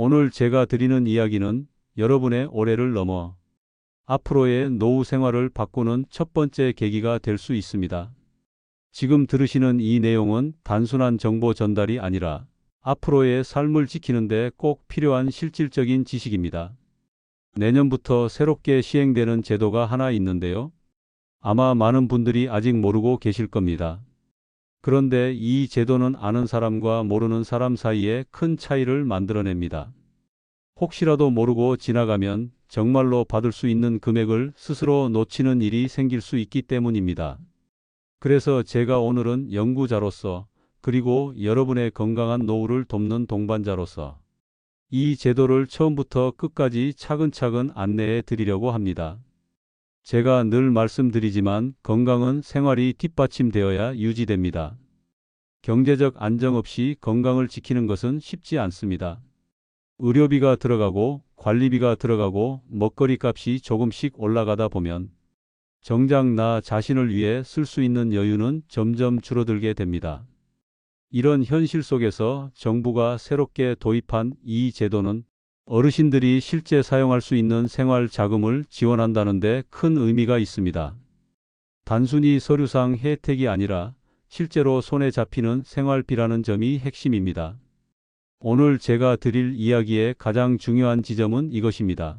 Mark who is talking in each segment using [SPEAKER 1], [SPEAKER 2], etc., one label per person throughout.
[SPEAKER 1] 오늘 제가 드리는 이야기는 여러분의 올해를 넘어 앞으로의 노후 생활을 바꾸는 첫 번째 계기가 될 수 있습니다. 지금 들으시는 이 내용은 단순한 정보 전달이 아니라 앞으로의 삶을 지키는데 꼭 필요한 실질적인 지식입니다. 내년부터 새롭게 시행되는 제도가 하나 있는데요. 아마 많은 분들이 아직 모르고 계실 겁니다. 그런데 이 제도는 아는 사람과 모르는 사람 사이에 큰 차이를 만들어냅니다. 혹시라도 모르고 지나가면 정말로 받을 수 있는 금액을 스스로 놓치는 일이 생길 수 있기 때문입니다. 그래서 제가 오늘은 연구자로서 그리고 여러분의 건강한 노후를 돕는 동반자로서 이 제도를 처음부터 끝까지 차근차근 안내해 드리려고 합니다. 제가 늘 말씀드리지만 건강은 생활이 뒷받침되어야 유지됩니다. 경제적 안정 없이 건강을 지키는 것은 쉽지 않습니다. 의료비가 들어가고 관리비가 들어가고 먹거리 값이 조금씩 올라가다 보면 정작 나 자신을 위해 쓸 수 있는 여유는 점점 줄어들게 됩니다. 이런 현실 속에서 정부가 새롭게 도입한 이 제도는 어르신들이 실제 사용할 수 있는 생활 자금을 지원한다는데 큰 의미가 있습니다. 단순히 서류상 혜택이 아니라 실제로 손에 잡히는 생활비라는 점이 핵심입니다. 오늘 제가 드릴 이야기의 가장 중요한 지점은 이것입니다.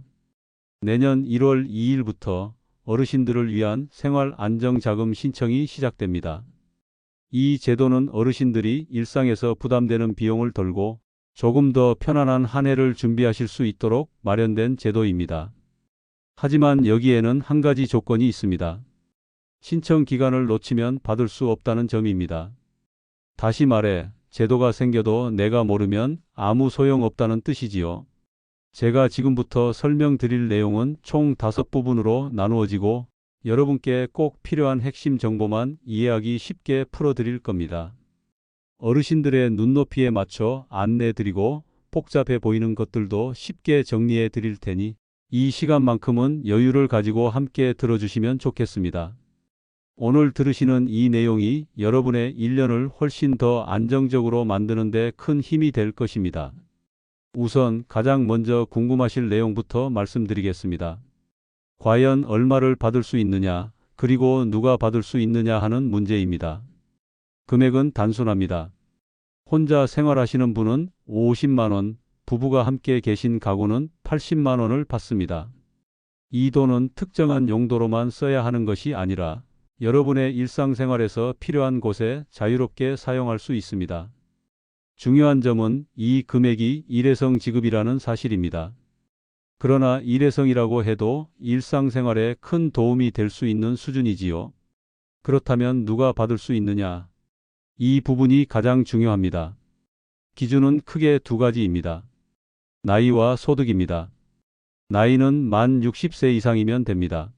[SPEAKER 1] 내년 1월 2일부터 어르신들을 위한 생활 안정자금 신청이 시작됩니다. 이 제도는 어르신들이 일상에서 부담되는 비용을 덜고 조금 더 편안한 한 해를 준비하실 수 있도록 마련된 제도입니다. 하지만 여기에는 한 가지 조건이 있습니다. 신청 기간을 놓치면 받을 수 없다는 점입니다. 다시 말해, 제도가 생겨도 내가 모르면 아무 소용 없다는 뜻이지요. 제가 지금부터 설명드릴 내용은 총 다섯 부분으로 나누어지고 여러분께 꼭 필요한 핵심 정보만 이해하기 쉽게 풀어드릴 겁니다. 어르신들의 눈높이에 맞춰 안내드리고 복잡해 보이는 것들도 쉽게 정리해 드릴 테니 이 시간만큼은 여유를 가지고 함께 들어주시면 좋겠습니다. 오늘 들으시는 이 내용이 여러분의 1년을 훨씬 더 안정적으로 만드는 데 큰 힘이 될 것입니다. 우선 가장 먼저 궁금하실 내용부터 말씀드리겠습니다. 과연 얼마를 받을 수 있느냐, 그리고 누가 받을 수 있느냐 하는 문제입니다. 금액은 단순합니다. 혼자 생활하시는 분은 50만원, 부부가 함께 계신 가구는 80만원을 받습니다. 이 돈은 특정한 용도로만 써야 하는 것이 아니라 여러분의 일상생활에서 필요한 곳에 자유롭게 사용할 수 있습니다. 중요한 점은 이 금액이 일회성 지급이라는 사실입니다. 그러나 일회성이라고 해도 일상생활에 큰 도움이 될 수 있는 수준이지요. 그렇다면 누가 받을 수 있느냐? 이 부분이 가장 중요합니다. 기준은 크게 두 가지입니다. 나이와 소득입니다. 나이는 만 60세 이상이면 됩니다.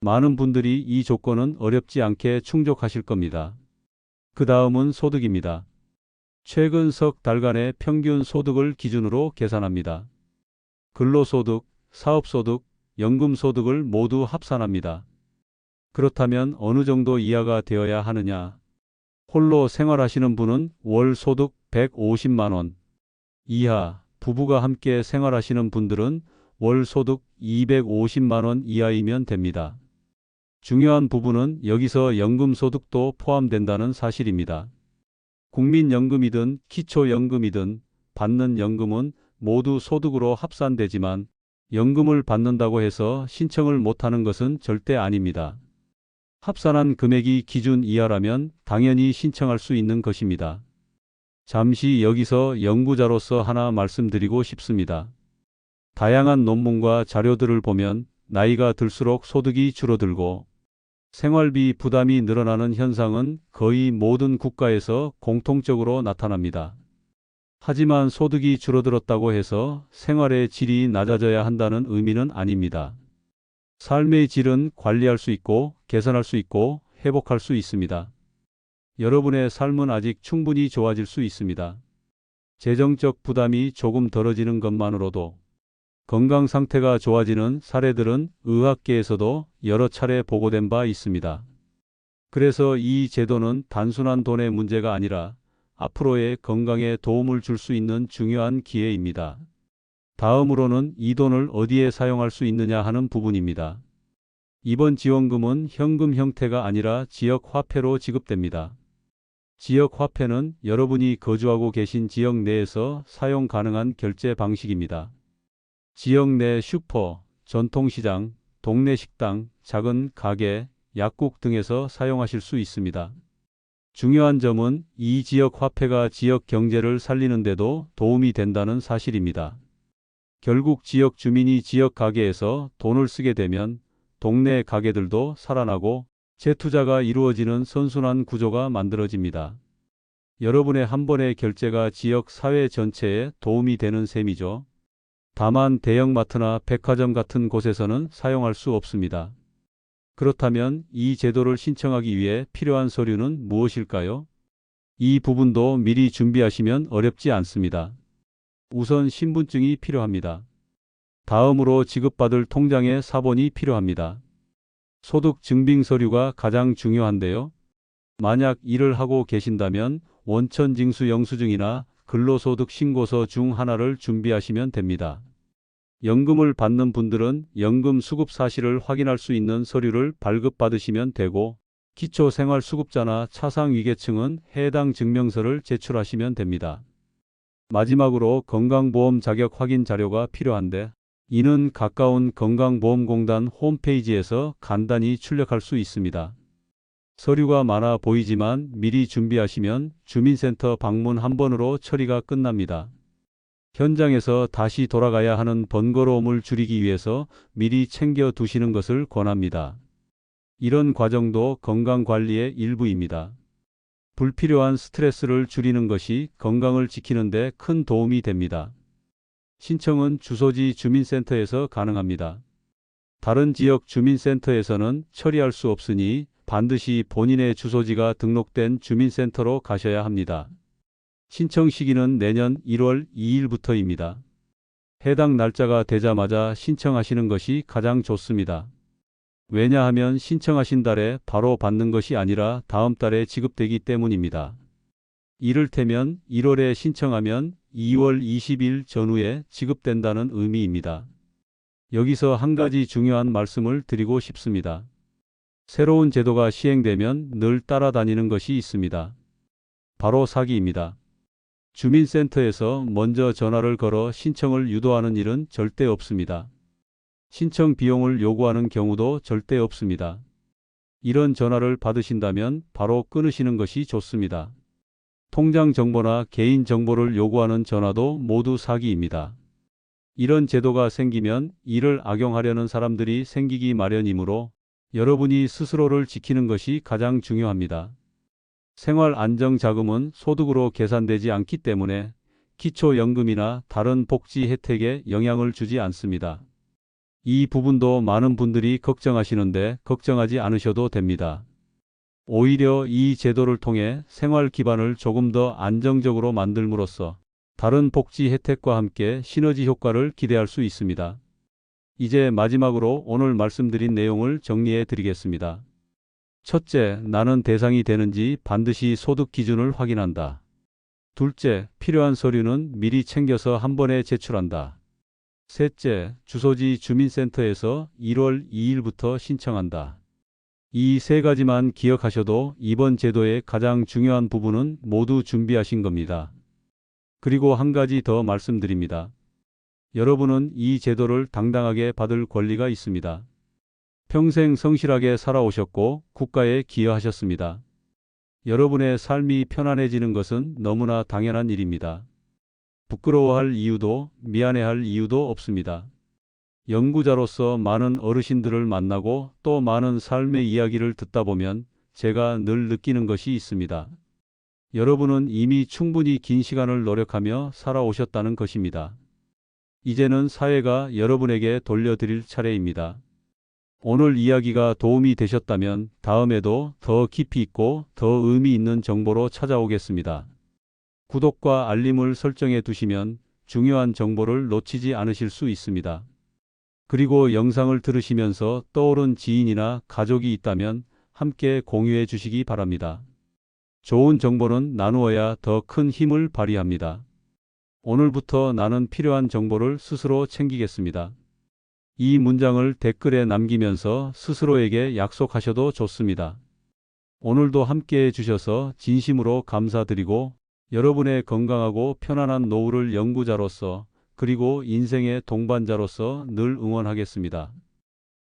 [SPEAKER 1] 많은 분들이 이 조건은 어렵지 않게 충족하실 겁니다. 그 다음은 소득입니다. 최근 석 달간의 평균 소득을 기준으로 계산합니다. 근로소득, 사업소득, 연금소득을 모두 합산합니다. 그렇다면 어느 정도 이하가 되어야 하느냐? 홀로 생활하시는 분은 월 소득 150만 원 이하, 부부가 함께 생활하시는 분들은 월 소득 250만 원 이하이면 됩니다. 중요한 부분은 여기서 연금 소득도 포함된다는 사실입니다. 국민연금이든 기초연금이든 받는 연금은 모두 소득으로 합산되지만 연금을 받는다고 해서 신청을 못하는 것은 절대 아닙니다. 합산한 금액이 기준 이하라면 당연히 신청할 수 있는 것입니다. 잠시 여기서 연구자로서 하나 말씀드리고 싶습니다. 다양한 논문과 자료들을 보면 나이가 들수록 소득이 줄어들고 생활비 부담이 늘어나는 현상은 거의 모든 국가에서 공통적으로 나타납니다. 하지만 소득이 줄어들었다고 해서 생활의 질이 낮아져야 한다는 의미는 아닙니다. 삶의 질은 관리할 수 있고 개선할 수 있고 회복할 수 있습니다. 여러분의 삶은 아직 충분히 좋아질 수 있습니다. 재정적 부담이 조금 덜어지는 것만으로도 건강 상태가 좋아지는 사례들은 의학계에서도 여러 차례 보고된 바 있습니다. 그래서 이 제도는 단순한 돈의 문제가 아니라 앞으로의 건강에 도움을 줄 수 있는 중요한 기회입니다. 다음으로는 이 돈을 어디에 사용할 수 있느냐 하는 부분입니다. 이번 지원금은 현금 형태가 아니라 지역 화폐로 지급됩니다. 지역 화폐는 여러분이 거주하고 계신 지역 내에서 사용 가능한 결제 방식입니다. 지역 내 슈퍼, 전통시장, 동네 식당, 작은 가게, 약국 등에서 사용하실 수 있습니다. 중요한 점은 이 지역 화폐가 지역 경제를 살리는데도 도움이 된다는 사실입니다. 결국 지역 주민이 지역 가게에서 돈을 쓰게 되면 동네 가게들도 살아나고 재투자가 이루어지는 선순환 구조가 만들어집니다. 여러분의 한 번의 결제가 지역 사회 전체에 도움이 되는 셈이죠. 다만 대형마트나 백화점 같은 곳에서는 사용할 수 없습니다. 그렇다면 이 제도를 신청하기 위해 필요한 서류는 무엇일까요? 이 부분도 미리 준비하시면 어렵지 않습니다. 우선 신분증이 필요합니다. 다음으로 지급받을 통장의 사본이 필요합니다. 소득 증빙 서류가 가장 중요한데요. 만약 일을 하고 계신다면 원천 징수 영수증이나 근로소득 신고서 중 하나를 준비하시면 됩니다. 연금을 받는 분들은 연금 수급 사실을 확인할 수 있는 서류를 발급받으시면 되고 기초생활수급자나 차상위계층은 해당 증명서를 제출하시면 됩니다. 마지막으로 건강보험 자격 확인 자료가 필요한데 이는 가까운 건강보험공단 홈페이지에서 간단히 출력할 수 있습니다. 서류가 많아 보이지만 미리 준비하시면 주민센터 방문 한 번으로 처리가 끝납니다. 현장에서 다시 돌아가야 하는 번거로움을 줄이기 위해서 미리 챙겨 두시는 것을 권합니다. 이런 과정도 건강관리의 일부입니다. 불필요한 스트레스를 줄이는 것이 건강을 지키는 데 큰 도움이 됩니다. 신청은 주소지 주민센터에서 가능합니다. 다른 지역 주민센터에서는 처리할 수 없으니 반드시 본인의 주소지가 등록된 주민센터로 가셔야 합니다. 신청 시기는 내년 1월 2일부터입니다. 해당 날짜가 되자마자 신청하시는 것이 가장 좋습니다. 왜냐하면 신청하신 달에 바로 받는 것이 아니라 다음 달에 지급되기 때문입니다. 이를테면 1월에 신청하면 2월 20일 전후에 지급된다는 의미입니다. 여기서 한 가지 중요한 말씀을 드리고 싶습니다. 새로운 제도가 시행되면 늘 따라다니는 것이 있습니다. 바로 사기입니다. 주민센터에서 먼저 전화를 걸어 신청을 유도하는 일은 절대 없습니다. 신청 비용을 요구하는 경우도 절대 없습니다. 이런 전화를 받으신다면 바로 끊으시는 것이 좋습니다. 통장 정보나 개인 정보를 요구하는 전화도 모두 사기입니다. 이런 제도가 생기면 이를 악용하려는 사람들이 생기기 마련이므로 여러분이 스스로를 지키는 것이 가장 중요합니다. 생활 안정 자금은 소득으로 계산되지 않기 때문에 기초연금이나 다른 복지 혜택에 영향을 주지 않습니다. 이 부분도 많은 분들이 걱정하시는데 걱정하지 않으셔도 됩니다. 오히려 이 제도를 통해 생활 기반을 조금 더 안정적으로 만들므로써 다른 복지 혜택과 함께 시너지 효과를 기대할 수 있습니다. 이제 마지막으로 오늘 말씀드린 내용을 정리해 드리겠습니다. 첫째, 나는 대상이 되는지 반드시 소득 기준을 확인한다. 둘째, 필요한 서류는 미리 챙겨서 한 번에 제출한다. 셋째, 주소지 주민센터에서 1월 2일부터 신청한다. 이 세 가지만 기억하셔도 이번 제도의 가장 중요한 부분은 모두 준비하신 겁니다. 그리고 한 가지 더 말씀드립니다. 여러분은 이 제도를 당당하게 받을 권리가 있습니다. 평생 성실하게 살아오셨고 국가에 기여하셨습니다. 여러분의 삶이 편안해지는 것은 너무나 당연한 일입니다. 부끄러워할 이유도 미안해할 이유도 없습니다. 연구자로서 많은 어르신들을 만나고 또 많은 삶의 이야기를 듣다 보면 제가 늘 느끼는 것이 있습니다. 여러분은 이미 충분히 긴 시간을 노력하며 살아오셨다는 것입니다. 이제는 사회가 여러분에게 돌려드릴 차례입니다. 오늘 이야기가 도움이 되셨다면 다음에도 더 깊이 있고 더 의미 있는 정보로 찾아오겠습니다. 구독과 알림을 설정해 두시면 중요한 정보를 놓치지 않으실 수 있습니다. 그리고 영상을 들으시면서 떠오른 지인이나 가족이 있다면 함께 공유해 주시기 바랍니다. 좋은 정보는 나누어야 더 큰 힘을 발휘합니다. 오늘부터 나는 필요한 정보를 스스로 챙기겠습니다. 이 문장을 댓글에 남기면서 스스로에게 약속하셔도 좋습니다. 오늘도 함께 해주셔서 진심으로 감사드리고 여러분의 건강하고 편안한 노후를 연구자로서 그리고 인생의 동반자로서 늘 응원하겠습니다.